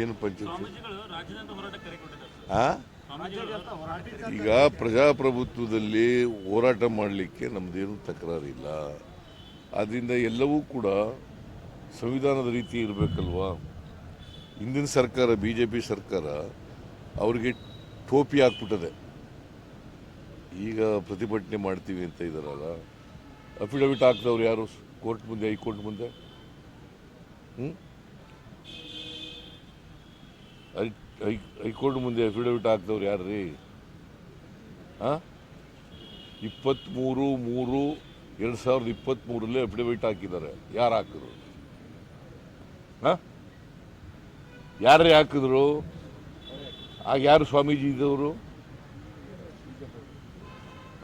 ಏನು ಪಂಚಾಯತಿ? ಈಗ ಪ್ರಜಾಪ್ರಭುತ್ವದಲ್ಲಿ ಹೋರಾಟ ಮಾಡಲಿಕ್ಕೆ ನಮ್ಮದೇನು ತಕರಾರಿಲ್ಲ. ಆದ್ದರಿಂದ ಎಲ್ಲವೂ ಕೂಡ ಸಂವಿಧಾನದ ರೀತಿ ಇರಬೇಕಲ್ವಾ? ಹಿಂದಿನ ಸರ್ಕಾರ ಬಿ ಜೆ ಪಿ ಸರ್ಕಾರ ಅವರಿಗೆ ಟೋಪಿ ಹಾಕ್ಬಿಟ್ಟದೆ. ಈಗ ಪ್ರತಿಭಟನೆ ಮಾಡ್ತೀವಿ ಅಂತ ಇದ್ದಾರಲ್ಲ ಅಫಿಡವಿಟ್ ಹಾಕ್ದವ್ರು ಯಾರು? ಕೋರ್ಟ್ ಮುಂದೆ ಹೈಕೋರ್ಟ್ ಮುಂದೆ? ಹ್ಞೂ ಹೈ- ಹೈ- ಹೈಕೋರ್ಟ್ ಮುಂದೆ ಅಫಿಡವಿಟ್ ಹಾಕ್ದವ್ರು ಯಾರು ರೀ ಹಾಂ ಇಪ್ಪತ್ತ್ಮೂರು ಮೂರು ಎರಡು ಸಾವಿರದ ಇಪ್ಪತ್ತ್ಮೂರಲ್ಲೇ ಅಫಿಡವಿಟ್ ಹಾಕಿದ್ದಾರೆ. ಯಾರು ಹಾಕಿದ್ರು? ಹಾಂ ಯಾರೇ ಹಾಕಿದ್ರು? ಆಗ ಯಾರು ಸ್ವಾಮೀಜಿ ಇದ್ದವರು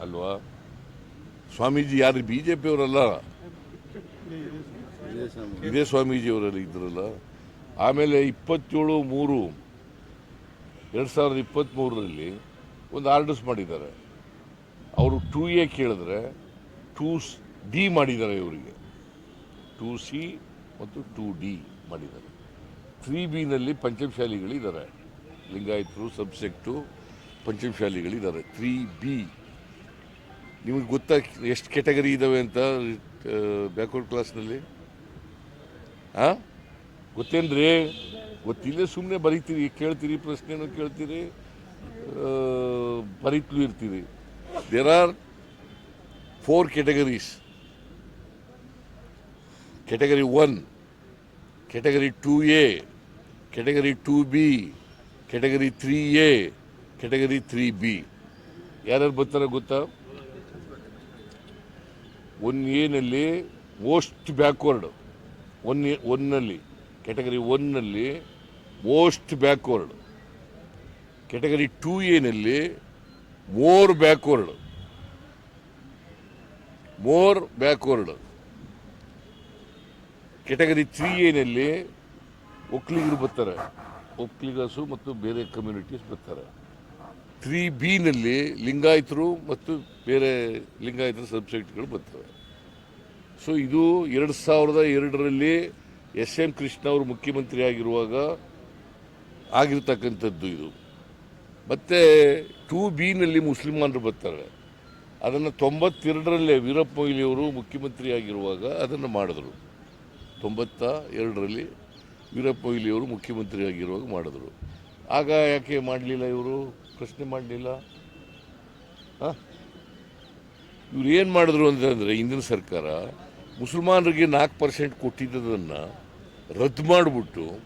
ಅಲ್ವಾ? ಸ್ವಾಮೀಜಿ ಯಾರು ಬಿ ಜೆ ಪಿಯವರಲ್ಲ ಇದೇ ಸ್ವಾಮೀಜಿ ಅವರಲ್ಲಿ ಇದ್ರಲ್ಲ? ಆಮೇಲೆ ಇಪ್ಪತ್ತೇಳು, ಮೂರು, ಎರಡು ಸಾವಿರದ ಇಪ್ಪತ್ತ್ಮೂರರಲ್ಲಿ ಒಂದು ಆರ್ಡರ್ಸ್ ಮಾಡಿದ್ದಾರೆ. ಅವರು ಟೂ ಎ ಕೇಳಿದ್ರೆ, ಟೂ ಡಿ ಮಾಡಿದ್ದಾರೆ ಇವರಿಗೆ. ಟೂ ಸಿ ಮತ್ತು ಟೂ ಡಿ ಮಾಡಿದ್ದಾರೆ. ತ್ರೀ ಬಿನಲ್ಲಿ ಪಂಚಮಶಾಲಿಗಳಿದ್ದಾರೆ. ಲಿಂಗಾಯತರು ಸಬ್ಸೆಕ್ಟು ಪಂಚಮಶಾಲಿಗಳಿದ್ದಾರೆ. Three B. ನಿಮಗೆ ಗೊತ್ತಾ ಎಷ್ಟು ಕೆಟಗರಿ ಇದ್ದಾವೆ ಅಂತ ಬ್ಯಾಕ್ವರ್ಡ್ ಕ್ಲಾಸ್ನಲ್ಲಿ? ಹಾಂ ಗೊತ್ತೇನ್ರಿ? ಗೊತ್ತಿಲ್ಲ ಸುಮ್ಮನೆ ಬರೀತೀರಿ, ಕೇಳ್ತೀರಿ, ಪ್ರಶ್ನೆನೂ ಕೇಳ್ತೀರಿ ಬರೀತಲೂ ಇರ್ತೀರಿ. There are four categories category one category two A category two B category three A category three B ಯಾರ್ಯಾರು ಬರ್ತಾರೆ ಗೊತ್ತಾ? ಒನ್ ಎನಲ್ಲಿ ಮೋಸ್ಟ್ ಬ್ಯಾಕ್ವರ್ಡ್ ಒನ್ ಎ ಒನ್ನಲ್ಲಿ ಕೆಟಗರಿ ಒನ್ನಲ್ಲಿ most backward category two ಎನಲ್ಲಿ more backward more backward category three ಎನಲ್ಲಿ ಒಕ್ಕಲಿಗರು ಬರ್ತಾರೆ. ಒಕ್ಕಲಿಗಸು ಮತ್ತು ಬೇರೆ ಕಮ್ಯುನಿಟೀಸ್ ಬರ್ತಾರೆ. ತ್ರೀ ಬಿನಲ್ಲಿ ಲಿಂಗಾಯತರು ಮತ್ತು ಬೇರೆ ಲಿಂಗಾಯತರ ಸಬ್ಸೆಕ್ಟ್ಗಳು ಬರ್ತವೆ. ಸೊ ಇದು ಎರಡು ಸಾವಿರದ ಎರಡರಲ್ಲಿ ಎಸ್ ಎಂ ಕೃಷ್ಣ ಅವರು ಮುಖ್ಯಮಂತ್ರಿ ಆಗಿರುವಾಗ ಆಗಿರ್ತಕ್ಕಂಥದ್ದು ಇದು. ಮತ್ತು ಟೂ ಬಿನಲ್ಲಿ ಮುಸ್ಲಿಮಾನರು ಬರ್ತಾರೆ. ಅದನ್ನು ತೊಂಬತ್ತೆರಡರಲ್ಲೇ ವೀರಪ್ಪ ಮುಖ್ಯಮಂತ್ರಿ ಆಗಿರುವಾಗ ಅದನ್ನು ಮಾಡಿದ್ರು. ತೊಂಬತ್ತ ಎರಡರಲ್ಲಿ ವೀರಪ್ಪ ಮುಖ್ಯಮಂತ್ರಿ ಆಗಿರುವಾಗ ಮಾಡಿದ್ರು. ಆಗ ಯಾಕೆ ಮಾಡಲಿಲ್ಲ ಇವರು? ಪ್ರಶ್ನೆ ಮಾಡಲಿಲ್ಲ? ಹಾಂ? ಇವ್ರು ಏನು ಮಾಡಿದ್ರು ಅಂತಂದರೆ ಹಿಂದಿನ ಸರ್ಕಾರ ಮುಸಲ್ಮಾನರಿಗೆ ನಾಲ್ಕು ಪರ್ಸೆಂಟ್ ಕೊಟ್ಟಿದ್ದದನ್ನು ರದ್ದು ಮಾಡಿಬಿಟ್ಟು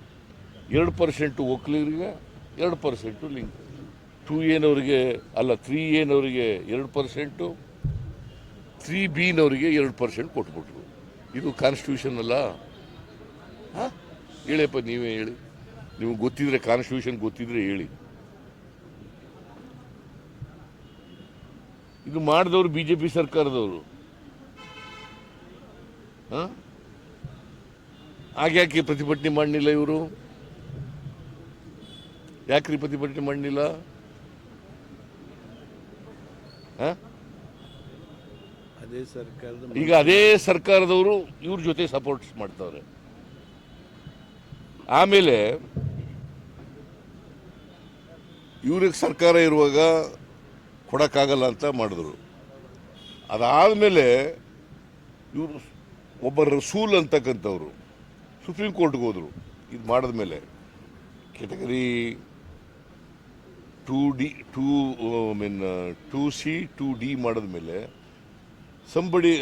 ಎರಡು ಪರ್ಸೆಂಟು ಒಕ್ಕಲಿಗರಿಗೆ ಎರಡು ಪರ್ಸೆಂಟು ಲಿಂಕ್. ಟೂ ಏನವರಿಗೆ ಅಲ್ಲ, ತ್ರೀ ಏನವರಿಗೆ ಎರಡು ಪರ್ಸೆಂಟು, ತ್ರೀ ಬಿನವರಿಗೆ ಎರಡು ಪರ್ಸೆಂಟ್ ಕೊಟ್ಬಿಟ್ರು. ಇದು ಕಾನ್ಸ್ಟಿಟ್ಯೂಷನ್ ಅಲ್ಲ? ಹಾಂ? ಹೇಳಪ್ಪ, ನೀವೇ ಹೇಳಿ. ನಿಮ್ಗೆ ಗೊತ್ತಿದ್ರೆ ಕಾನ್ಸ್ಟಿಟ್ಯೂಷನ್ ಗೊತ್ತಿದ್ರೆ ಹೇಳಿ. ಇದು ಮಾಡಿದವರು ಬಿ ಜೆ ಪಿ ಸರ್ಕಾರದವರು. ಹಾಂ? ಯಾಕೆ ಪ್ರತಿಭಟನೆ ಮಾಡಲಿಲ್ಲ ಇವರು? ಯಾಕ್ರಿ ಪ್ರತಿಭಟನೆ ಮಾಡಲಿಲ್ಲ? ಅದೇ ಸರ್ಕಾರದ ಈಗ ಅದೇ ಸರ್ಕಾರದವರು ಇವ್ರ ಜೊತೆ ಸಪೋರ್ಟ್ ಮಾಡ್ತಾವ್ರೆ. ಆಮೇಲೆ ಇವ್ರಿಗೆ ಸರ್ಕಾರ ಇರುವಾಗ ಕೊಡೋಕ್ಕಾಗಲ್ಲ ಅಂತ ಮಾಡಿದ್ರು. ಅದಾದಮೇಲೆ ಇವರು ಒಬ್ಬ ರಸೂಲ್ ಅಂತಕ್ಕಂಥವ್ರು. ಸುಪ್ರೀಂ ಕೋರ್ಟ್ಗೆ ಹೋದರು. ಇದು ಮಾಡಿದ ಮೇಲೆ category two D, two I mean, two C, two D ಮಾಡಿದ ಮೇಲೆ somebody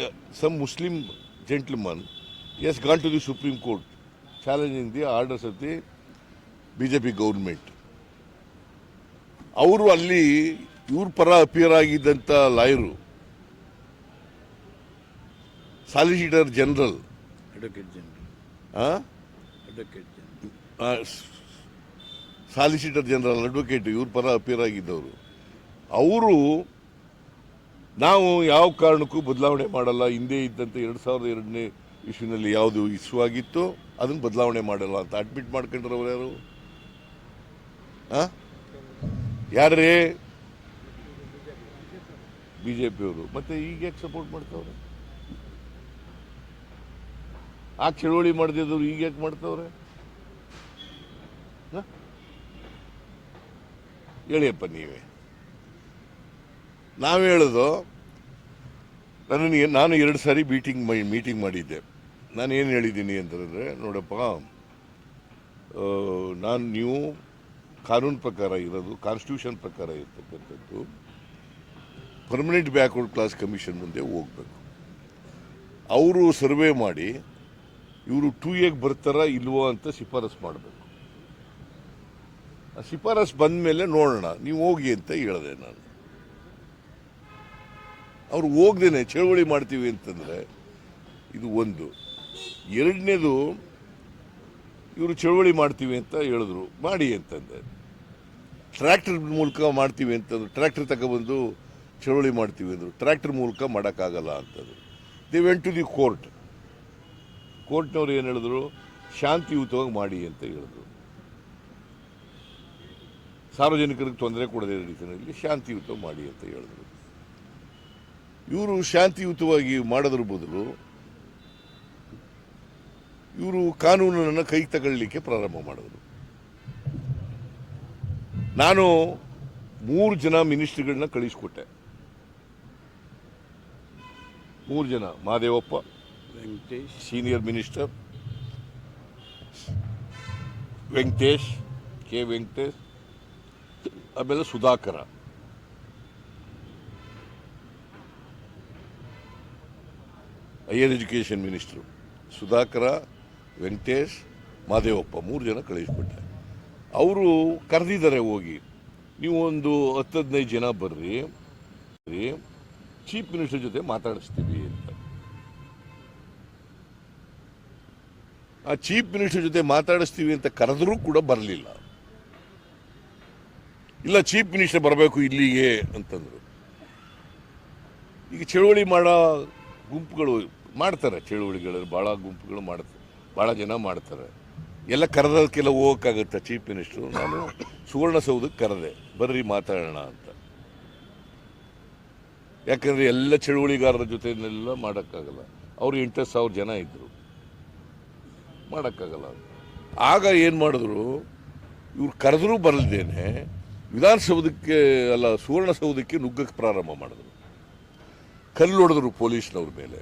some Muslim gentleman has gone to the supreme court challenging the orders of the B J P government ಅವರು ಅಲ್ಲಿ ಇವ್ರ ಪರ appear ಆಗಿದ್ದಂಥ lawyer solicitor general advocate general solicitor general advocate ಇವ್ರ ಪರ appear ಆಗಿದ್ದವರು. ಅವರು ನಾವು ಯಾವ ಕಾರಣಕ್ಕೂ ಬದಲಾವಣೆ ಮಾಡಲ್ಲ. ಹಿಂದೆ ಇದ್ದಂತೆ ಎರಡು ಸಾವಿರದ ಎರಡನೇ ಇಶ್ಯೂನಲ್ಲಿ ಯಾವುದು ಇಶ್ಯೂ ಆಗಿತ್ತು ಅದನ್ನು ಬದಲಾವಣೆ ಮಾಡಲ್ಲ ಅಂತ ಅಡ್ಮಿಟ್ ಮಾಡ್ಕೊಂಡ್ರವ್ರು ಯಾರು? ಯಾರೇ ಬಿ ಜೆ ಪಿಯವರು ಮತ್ತೆ ಈಗ ಯಾಕೆ ಸಪೋರ್ಟ್ ಮಾಡ್ತಾವ್ರೆ? ಆ ಚಳುವಳಿ ಮಾಡ್ದಿದ್ರು ಈಗ ಯಾಕೆ ಮಾಡ್ತವ್ರೆ? ಹೇಳಿಯಪ್ಪ ನೀವೇ. ನಾವು ಹೇಳೋದು ನನ್ನ ನಾನು ಎರಡು ಸಾರಿ ಮೀಟಿಂಗ್ ಮೀಟಿಂಗ್ ಮಾಡಿದ್ದೆ. ನಾನು ಏನು ಹೇಳಿದ್ದೀನಿ ಅಂತಂದರೆ, ನೋಡಪ್ಪ ನಾನು ನೀವು ಕಾನೂನು ಪ್ರಕಾರ ಇರೋದು ಕಾನ್ಸ್ಟಿಟ್ಯೂಷನ್ ಪ್ರಕಾರ ಇರ್ತಕ್ಕಂಥದ್ದು ಪರ್ಮನೆಂಟ್ ಬ್ಯಾಕ್ವರ್ಡ್ ಕ್ಲಾಸ್ ಕಮಿಷನ್ ಮುಂದೆ ಹೋಗಬೇಕು. ಅವರು ಸರ್ವೆ ಮಾಡಿ ಇವರು ಟೂ ಎಗೆ ಬರ್ತಾರ ಇಲ್ವೋ ಅಂತ ಶಿಫಾರಸ್ ಮಾಡಬೇಕು. ಆ ಶಿಫಾರಸ್ ಬಂದ ಮೇಲೆ ನೋಡೋಣ, ನೀವು ಹೋಗಿ ಅಂತ ಹೇಳಿದೆ ನಾನು. ಅವ್ರು ಹೋಗ್ದೇನೆ, ಚಳವಳಿ ಮಾಡ್ತೀವಿ ಅಂತಂದರೆ ಇದು ಒಂದು. ಎರಡನೇದು, ಇವರು ಚಳವಳಿ ಮಾಡ್ತೀವಿ ಅಂತ ಹೇಳಿದ್ರು, ಮಾಡಿ ಅಂತಂದೆ. ಟ್ರ್ಯಾಕ್ಟರ್ ಮೂಲಕ ಮಾಡ್ತೀವಿ ಅಂತಂದ್ರು, ಟ್ರ್ಯಾಕ್ಟರ್ ತಗೊಬಂದು ಚಳವಳಿ ಮಾಡ್ತೀವಿ ಅಂದರು, ಟ್ರ್ಯಾಕ್ಟರ್ ಮೂಲಕ ಮಾಡೋಕ್ಕಾಗಲ್ಲ ಅಂತಂದ್ರು. They went to the court ಕೋರ್ಟ್ನವ್ರು ಏನು ಹೇಳಿದ್ರು? ಶಾಂತಿಯುತವಾಗಿ ಮಾಡಿ ಅಂತ ಹೇಳಿದ್ರು. ಸಾರ್ವಜನಿಕರಿಗೆ ತೊಂದರೆ ಕೊಡದೇ ರೀತಿಯಲ್ಲಿ ಶಾಂತಿಯುತವಾಗಿ ಮಾಡಿ ಅಂತ ಹೇಳಿದ್ರು. ಇವರು ಶಾಂತಿಯುತವಾಗಿ ಮಾಡೋದ್ರ ಬದಲು ಇವರು ಕಾನೂನನ್ನು ಕೈ ತಗೊಳ್ಳಿಕ್ಕೆ ಪ್ರಾರಂಭ ಮಾಡಿದ್ರು. ನಾನು ಮೂರು ಜನ ಮಿನಿಸ್ಟ್ರಿಗಳನ್ನ ಕಳಿಸ್ಕೊಟ್ಟೆ. ಮೂರು ಜನ Mahadevappa Venkatesh senior minister Venkatesh K Venkatesh ಆಮೇಲೆ Sudhakar. Higher education minister Sudhakar Venkatesh Madevappa ಮೂರು ಜನ ಕಳಿಸ್ಬಿಟ್ಟೆ ಅವರು ಕರೆದಿದ್ದಾರೆ ಹೋಗಿ. ನೀವು ಒಂದು ಹತ್ತು ಹದಿನೈದು ಜನ ಬರ್ರಿ. ಚೀಫ್ ಮಿನಿಸ್ಟರ್ ಜೊತೆ ಮಾತಾಡಿಸ್ತೀವಿ ಅಂತ. ಆ ಚೀಫ್ ಮಿನಿಸ್ಟರ್ ಜೊತೆ ಮಾತಾಡಿಸ್ತೀವಿ ಅಂತ ಕರೆದರೂ ಕೂಡ ಬರಲಿಲ್ಲ. ಇಲ್ಲ, ಚೀಫ್ ಮಿನಿಸ್ಟರ್ ಬರಬೇಕು ಇಲ್ಲಿಗೆ ಅಂತಂದ್ರು. ಈಗ ಚಳುವಳಿ ಮಾಡೋ ಗುಂಪುಗಳು ಮಾಡ್ತಾರೆ, ಚಳುವಳಿಗಳಲ್ಲಿ ಭಾಳ ಗುಂಪುಗಳು ಮಾಡ್ತಾರೆ ಭಾಳ ಜನ ಮಾಡ್ತಾರೆ. ಎಲ್ಲ ಕರೆದಕ್ಕೆಲ್ಲ ಹೋಗೋಕ್ಕಾಗತ್ತೆ ಚೀಫ್ ಮಿನಿಸ್ಟ್ರು? ನಾನು ಸುವರ್ಣಸೌಧಕ್ಕೆ ಕರೆದೆ, ಬರ್ರಿ ಮಾತಾಡೋಣ ಅಂತ. ಯಾಕಂದ್ರೆ ಎಲ್ಲ ಚಳುವಳಿಗಾರರ ಜೊತೆನೆಲ್ಲ ಮಾಡೋಕ್ಕಾಗಲ್ಲ. ಅವ್ರು ಎಂಟು ಸಾವಿರ ಜನ ಇದ್ದರು ಮಾಡೋಕ್ಕಾಗಲ್ಲ. ಆಗ ಏನು ಮಾಡಿದ್ರು, ಇವ್ರು ಕರೆದರೂ ಬರಲ್ದೇನೆ, ವಿಧಾನಸೌಧಕ್ಕೆ ಅಲ್ಲ, ಸುವರ್ಣಸೌಧಕ್ಕೆ ನುಗ್ಗಕ್ಕೆ ಪ್ರಾರಂಭ ಮಾಡಿದ್ರು. ಕಲ್ಲು ಹೊಡೆದ್ರು ಪೊಲೀಸ್ನವ್ರ ಮೇಲೆ.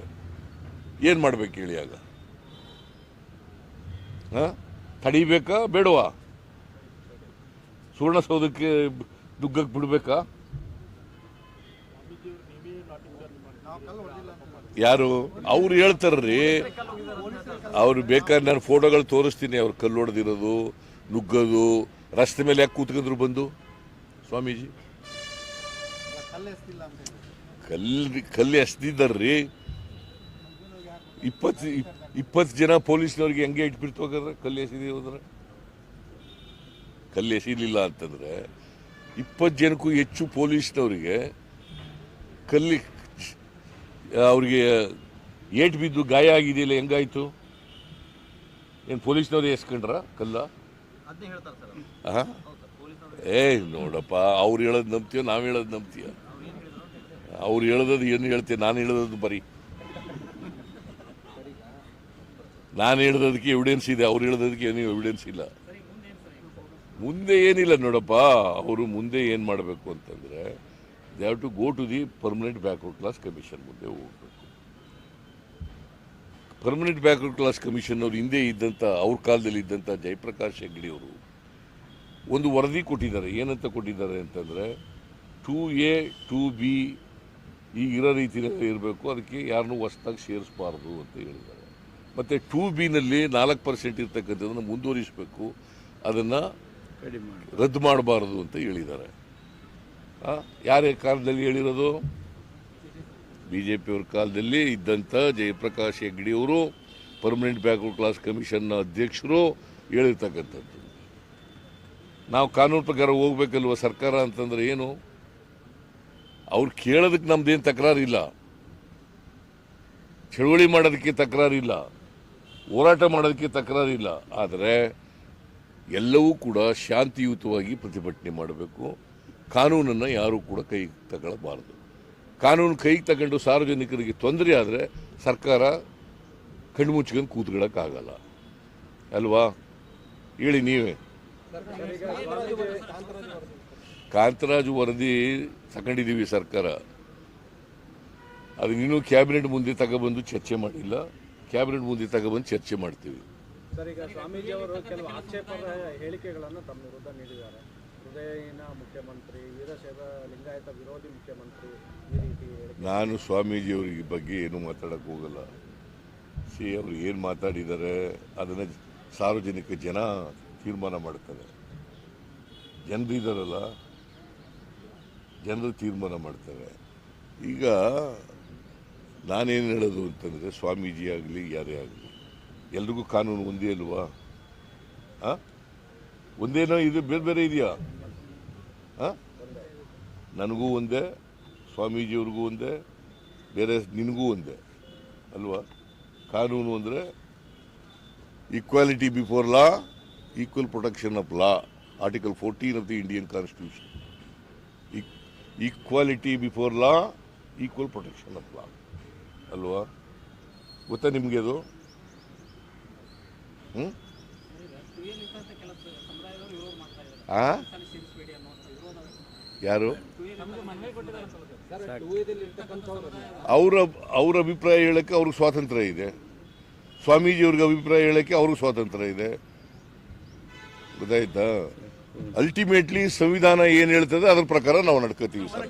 ಏನು ಮಾಡ್ಬೇಕು ಹೇಳಿ ಆಗ? ತಡಿಬೇಕಾ, ಬೇಡವಾ? ಸುವರ್ಣಸೌಧಕ್ಕೆ ನುಗ್ಗಕ್ಕೆ ಬಿಡಬೇಕಾ? ಯಾರು? ಅವ್ರು ಹೇಳ್ತಾರ್ರಿ ಅವ್ರು ಬೇಕಾದ್ರೆ ನಾನು ಫೋಟೋಗಳು ತೋರಿಸ್ತೀನಿ, ಅವ್ರು ಕಲ್ಲು ಹೊಡೆದಿರೋದು ನುಗ್ಗೋದು, ರಸ್ತೆ ಮೇಲೆ ಯಾಕೆ ಕೂತ್ಕೊಂಡ್ರು ಬಂದು? ಸ್ವಾಮೀಜಿ. ಕಲ್ಲು ಕಲ್ಲು ಎಸ್ದಿದ್ದಾರ್ರಿ. ಇಪ್ಪತ್ತು ಇಪ್ಪತ್ತು ಜನ ಪೊಲೀಸ್ನವ್ರಿಗೆ ಹೆಂಗೆ ಇಟ್ಬಿಡ್ತು ಹೋಗಾದ್ರೆ? ಕಲ್ಲು ಎಸಿದಿ ಹೋದ್ರೆ ಕಲ್ಲು ಎಸಿಲಿಲ್ಲ ಅಂತಂದ್ರೆ, ಇಪ್ಪತ್ತು ಜನಕ್ಕೂ ಹೆಚ್ಚು ಪೊಲೀಸ್ನವರಿಗೆ ಕಲ್ಲಿ ಅವರಿಗೆ ಏಟ್ ಬಿದ್ದು ಗಾಯ ಆಗಿದೆಯಲ್ಲ, ಹೆಂಗಾಯ್ತು? ಏನು ಪೊಲೀಸ್ನವ್ರು ಎಸ್ಕೊಂಡ್ರ ಕಲ್ಲ? ಏ ನೋಡಪ್ಪ ಅವ್ರು ಹೇಳೋದು ನಂಬ್ತೀಯೋ ನಾವು ಹೇಳೋದು ನಂಬ್ತೀಯ? ಅವ್ರು ಹೇಳೋದು ಏನು ಹೇಳ್ತೀಯ? ನಾನು ಹೇಳೋದು ಬರೀ. ನಾನು ಹೇಳೋದಕ್ಕೆ ಎವಿಡೆನ್ಸ್ ಇದೆ ಅವ್ರು ಹೇಳೋದಕ್ಕೆ ಏನು ಎವಿಡೆನ್ಸ್ ಇಲ್ಲ. ಮುಂದೆ ಏನಿಲ್ಲ ನೋಡಪ್ಪ ಅವರು ಮುಂದೆ ಏನು ಮಾಡಬೇಕು ಅಂತಂದರೆ they have to go to the permanent backward class commission ಮುಂದೆ ಹೋಗಬೇಕು. ಪರ್ಮನೆಂಟ್ ಬ್ಯಾಕ್ವರ್ಡ್ ಕ್ಲಾಸ್ ಕಮಿಷನ್ ಅವರು ಹಿಂದೆ ಇದ್ದಂಥ ಅವ್ರ ಕಾಲದಲ್ಲಿ ಇದ್ದಂಥ ಜಯಪ್ರಕಾಶ್ ಹೆಗ್ಡಿಯವರು ಒಂದು ವರದಿ ಕೊಟ್ಟಿದ್ದಾರೆ. ಏನಂತ ಕೊಟ್ಟಿದ್ದಾರೆ ಅಂತಂದರೆ ಟೂ ಎ ಟೂ ಬಿ ಈಗ ಇರೋ ರೀತಿಯಲ್ಲಿ ಇರಬೇಕು. ಅದಕ್ಕೆ ಯಾರನ್ನೂ ಹೊಸ್ದಾಗಿ ಸೇರಿಸಬಾರ್ದು ಅಂತ ಹೇಳಿದ್ದಾರೆ. ಮತ್ತು ಟೂ ಬಿನಲ್ಲಿ ನಾಲ್ಕು ಪರ್ಸೆಂಟ್ ಇರ್ತಕ್ಕಂಥದ್ದನ್ನು ಮುಂದುವರಿಸಬೇಕು. ಅದನ್ನು ರದ್ದು ಮಾಡಬಾರ್ದು ಅಂತ ಹೇಳಿದ್ದಾರೆ. ಯಾರ ಕಾಲದಲ್ಲಿ ಹೇಳಿರೋದು? ಬಿ ಜೆ ಪಿಯವ್ರ ಕಾಲದಲ್ಲಿ ಇದ್ದಂಥ ಜಯಪ್ರಕಾಶ್ ಹೆಗ್ಡಿಯವರು ಪರ್ಮನೆಂಟ್ ಬ್ಯಾಕ್ವರ್ಡ್ ಕ್ಲಾಸ್ ಕಮಿಷನ್ನ ಅಧ್ಯಕ್ಷರು ಹೇಳಿರ್ತಕ್ಕಂಥದ್ದು. ನಾವು ಕಾನೂನು ಪ್ರಕಾರ ಹೋಗ್ಬೇಕಲ್ವ ಸರ್ಕಾರ ಅಂತಂದ್ರೆ ಏನು? ಅವ್ರು ಕೇಳೋದಕ್ಕೆ ನಮ್ದೇನು ತಕರಾರಿಲ್ಲ. ಚಳುವಳಿ ಮಾಡೋದಕ್ಕೆ ತಕರಾರಿಲ್ಲ. ಹೋರಾಟ ಮಾಡೋದಕ್ಕೆ ತಕರಾರಿಲ್ಲ. ಆದರೆ ಎಲ್ಲವೂ ಕೂಡ ಶಾಂತಿಯುತವಾಗಿ ಪ್ರತಿಭಟನೆ ಮಾಡಬೇಕು. ಕಾನೂನನ್ನು ಯಾರೂ ಕೂಡ ಕೈ ತಗೊಳ್ಳಬಾರದು. ಕಾನೂನು ಕೈಗೆ ತಗೊಂಡು ಸಾರ್ವಜನಿಕರಿಗೆ ತೊಂದರೆ ಆದರೆ ಸರ್ಕಾರ ಕಣ್ಣು ಮುಚ್ಕೊಂಡು ಕೂತ್ಕೊಳ್ಳೋಕ್ಕಾಗಲ್ಲ. ಅಲ್ವಾ? ಹೇಳಿ ನೀವೇ. ಕಾಂತರಾಜು ವರದಿ ತಗೊಂಡಿದ್ದೀವಿ ಸರ್ಕಾರ. ಅದು ಇನ್ನೂ ಕ್ಯಾಬಿನೆಟ್ ಮುಂದೆ ತಗೊಬಂದು ಚರ್ಚೆ ಮಾಡಿಲ್ಲ ಕ್ಯಾಬಿನೆಟ್ ಮುಂದೆ ತಗೊಬಂದು ಚರ್ಚೆ ಮಾಡ್ತೀವಿ. ಹೃದಯಹೀನ ಮುಖ್ಯಮಂತ್ರಿ, ವೀರಶೈವ ಲಿಂಗಾಯತ ವಿರೋಧಿ ಮುಖ್ಯಮಂತ್ರಿ ನಾನು ಸ್ವಾಮೀಜಿಯವರಿಗೆ ಬಗ್ಗೆ ಏನು ಮಾತಾಡಕ್ಕೆ ಹೋಗಲ್ಲ. ಸಿ ಅವರು ಏನು ಮಾತಾಡಿದ್ದಾರೆ ಅದನ್ನು ಸಾರ್ವಜನಿಕ ಜನ ತೀರ್ಮಾನ ಮಾಡ್ತಾರೆ. ಜನರು ಇದ್ದಾರಲ್ಲ ಜನರು ತೀರ್ಮಾನ ಮಾಡ್ತಾರೆ. ಈಗ ನಾನೇನು ಹೇಳೋದು ಅಂತಂದರೆ, ಸ್ವಾಮೀಜಿ ಆಗಲಿ, ಯಾರೇ ಆಗಲಿ, ಎಲ್ರಿಗೂ ಕಾನೂನು ಒಂದೇ ಅಲ್ವಾ? ಹಾಂ ಒಂದೇನೋ ಇದು, ಬೇರೆ ಬೇರೆ ಇದೆಯಾ? ನನಗೂ ಒಂದೇ ಸ್ವಾಮೀಜಿಯವ್ರಿಗೂ ಒಂದೇ ಬೇರೆ ನಿನಗೂ ಒಂದೇ ಅಲ್ವಾ? ಕಾನೂನು ಅಂದರೆ equality before law equal protection of law article fourteen of the Indian constitution equality before law equal protection of law ಅಲ್ವಾ? ಗೊತ್ತಾ ನಿಮಗೆ ಅದು? ಹ್ಞೂ ಆ? ಯಾರು? ಅವರ ಅವ್ರ ಅಭಿಪ್ರಾಯ ಹೇಳಕ್ಕೆ ಅವ್ರಿಗೆ ಸ್ವಾತಂತ್ರ್ಯ ಇದೆ. ಸ್ವಾಮೀಜಿಯವ್ರಿಗೆ ಅಭಿಪ್ರಾಯ ಹೇಳಕ್ಕೆ ಅವ್ರಿಗೆ ಸ್ವಾತಂತ್ರ್ಯ ಇದೆ. ಗೊತ್ತಾಯ್ತಾ? ಅಲ್ಟಿಮೇಟ್ಲಿ ಸಂವಿಧಾನ ಏನು ಹೇಳ್ತದೆ ಅದ್ರ ಪ್ರಕಾರ ನಾವು ನಡ್ಕೋತೀವಿ ಸರ್.